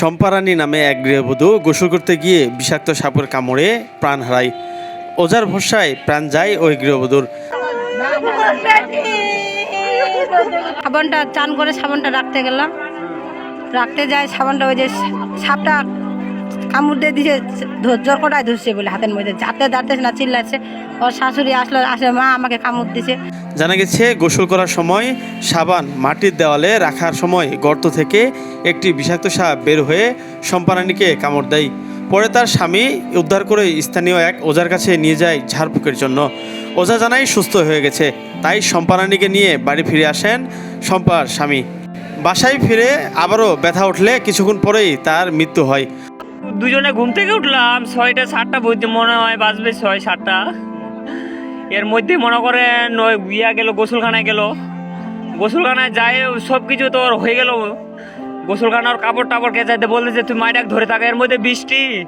সম্পারানী নামে এক গৃহবধূ গোসল করতে গিয়ে বিষাক্ত সাপের কামড়ে প্রাণ হারায়। ওজার ভরসায় প্রাণ যায় ওই গৃহবধূর। সাবানটা চান করে সাবানটা রাখতে গেলাম। রাখতে যাই সাবানটা ওই যে সাপটা কামড় দিয়ে দিছে জ্বর কটায় ধরছে বলে হাতের মধ্যে। যাতে দাঁড়তে না, চিল্লাচ্ছে। ওর শাশুড়ি আসলো আসলে মা আমাকে কামড় দিছে। জানা গেছে, গোসল করার সময় সাবান মাটির দেওয়ালে রাখার সময় গর্ত থেকে একটি বিষাক্ত সাপ বের হয়ে সম্পারানীকে কামড় দেয়। পরে তার স্বামী উদ্ধার করে স্থানীয় এক ওজার কাছে নিয়ে যায় ঝাড়ফুঁকের জন্য। ওজা জানাই সুস্থ হয়ে গেছে। তাই সম্পারানীকে নিয়ে বাড়ি ফিরে আসেন সম্পার স্বামী। বাসায় ফিরে আবারও ব্যথা উঠলে কিছুক্ষণ পরেই তার মৃত্যু হয়। দুজনে ঘুম থেকে উঠলাম, ছয়টা, সাতটা বইতে মনে হয়, বাজবে ছয়, সাতটা। এর মধ্যে মনে করেন ওই ইয়া গেল, গোসলখানায় গেল। গোসলখানায় যায় সব কিছু তো ওর হয়ে গেল। গোসলখানার কাপড় টাপড় কেঁচাইতে বলতে যে, তুই মাইটাক ধরে থাকা। এর মধ্যে বৃষ্টি।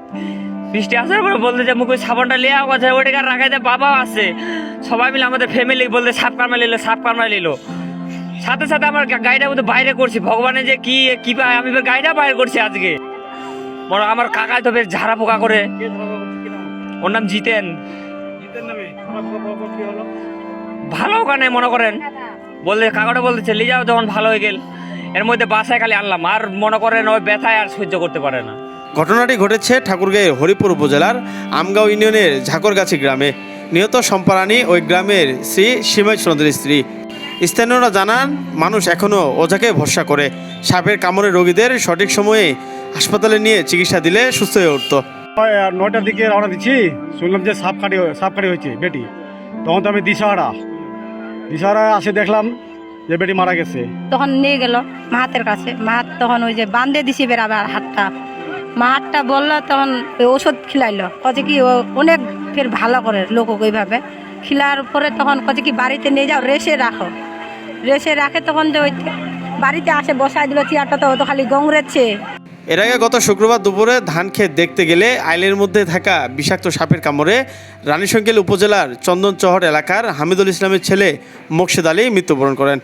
বৃষ্টি আসার পরে বলতে যে, মুখে সাবানটা লিয়া কথা ওটাকে রাখাইতে বাবা আছে। সবাই মিলে আমাদের ফ্যামিলি বলতে সাপ কামড়া নিল, সাপ কামড়া নিল। সাথে সাথে আমার গাড়িটা মধ্যে বাইরে করছি। ভগবানের যে কি কি পায় আমি গাড়িটা বাইরে করছি আজকে। বড় আমার কাকাই তো বেশ ঝাড়া পোকা করে। ওর নাম জিতেন। ভালো ওখানে মনে করেন? বললে কাকাটা বলতে চলে যাও তখন ভালো হয়ে গেল। এর মধ্যে বাসায় খালি আনলাম। আর মনে করেন ওই ব্যথায় আর সহ্য করতে পারে না। ঘটনাটি ঘটেছে ঠাকুরগাঁয়ের হরিপুর উপজেলার আমগাঁও ইউনিয়নের ঝাকরগাছি গ্রামে। নিহত সম্পারানী ওই গ্রামের শ্রী সীমাই চন্দ্রের স্ত্রী। স্থানীয়রা জানান মানুষ এখনও ওঝাকে ভরসা করে। সাপের কামড়ে রোগীদের সঠিক সময়ে হাসপাতালে নিয়ে চিকিৎসা দিলে সুস্থ হয়ে উঠত। হয়, নয়টার দিকে রওনা দিচ্ছি। শুনলাম যে সাপ কাটি সাপ কাটি হয়েছে বেটি। তখন তো আমি দিশাহারা। দিশাহারা আসে দেখলাম যে বেটি মারা গেছে। তখন নিয়ে গেল মাহাতের কাছে। মাহাত তখন ওই যে বান্ধে দিছি বেড়াবার হাতটা। মাহাতটা বলল, তখন ওষুধ খিলাইলো। কছে কি অনেক ফের ভালো করে লোক ওইভাবে। খিলার পরে তখন কছে কি বাড়িতে নিয়ে যাও, রেসে রাখো। রেসে রাখে তখন যে ওই বাড়িতে আসে বসাই দিল, চেয়ারটা তো খালি গংরেছে এর আগে গত শুক্রবার দুপুরে ধান ক্ষেত দেখতে গেলে আইলের মধ্যে থাকা বিষাক্ত সাপের কামড়ে রানীশঙ্কেল উপজেলার চন্দনচহর এলাকার হামিদুল ইসলামের ছেলে মোকশেদ আলী মৃত্যুবরণ করেন।